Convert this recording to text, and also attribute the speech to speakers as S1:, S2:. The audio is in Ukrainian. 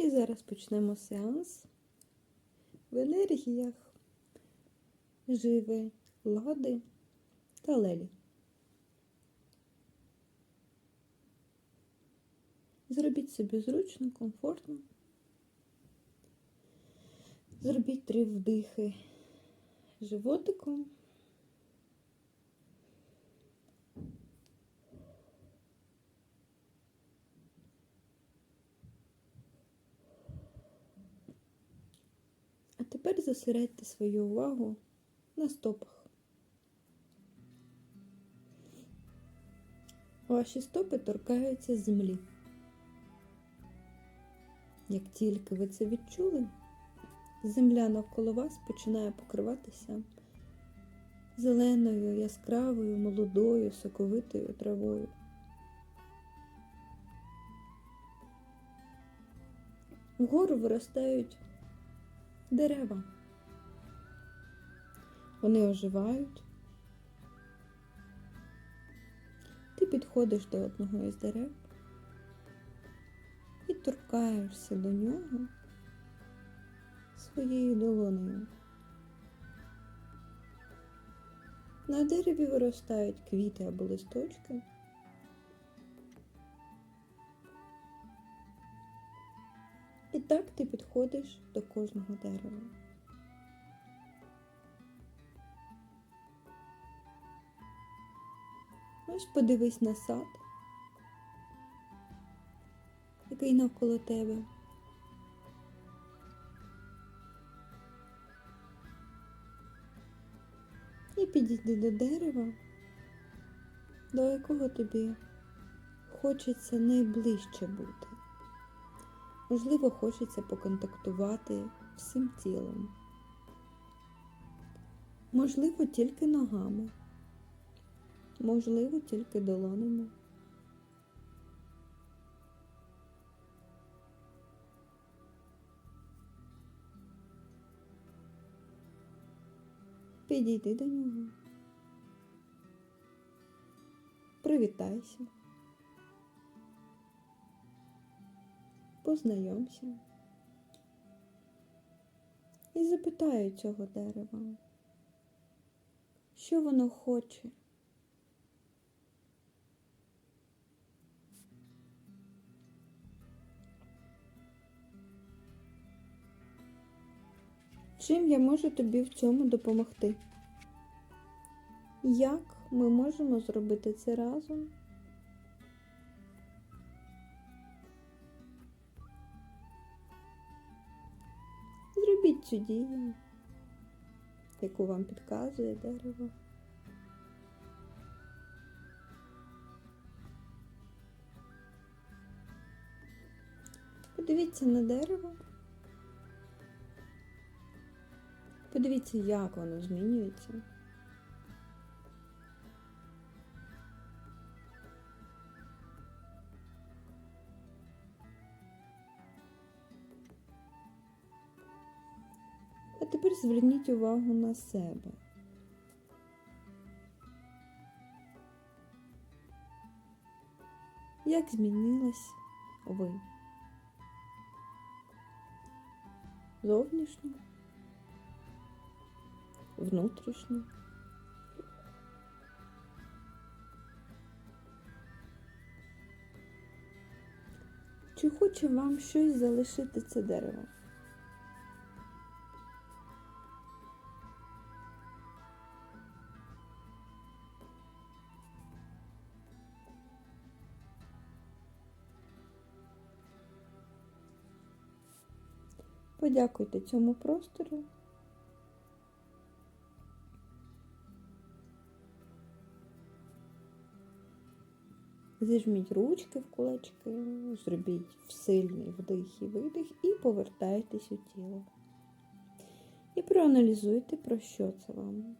S1: І зараз почнемо сеанс в енергіях живи, лади та лелі. Зробіть собі зручно, комфортно. Зробіть три вдихи животиком. Тепер зосередьте свою увагу на стопах. Ваші стопи торкаються землі. Як тільки ви це відчули, земля навколо вас починає покриватися зеленою, яскравою, молодою, соковитою травою. Вгору виростають дерева. Вони оживають. Ти підходиш до одного із дерев і торкаєшся до нього своєю долонею. На дереві виростають квіти або листочки. І так ти підходиш до кожного дерева. Ось подивись на сад, який навколо тебе. І підійди до дерева, до якого тобі хочеться найближче бути. Можливо, хочеться поконтактувати всім тілом. Можливо, тільки ногами, можливо, тільки долонями. Підійди до нього. Привітайся. Познайомся. І запитаю цього дерева, що воно хоче. Чим я можу тобі в цьому допомогти? Як ми можемо зробити це разом? Цю дію, яку вам підказує дерево. Подивіться на дерево. Подивіться, як воно змінюється. Тепер зверніть увагу на себе. Як змінилась ви? Зовнішньо? Внутрішньо? Чи хоче вам щось залишити це дерево? Подякуйте цьому простору. Зіжміть ручки в кулачки, зробіть сильний вдих і видих і повертайтесь у тіло. І проаналізуйте, про що це вам.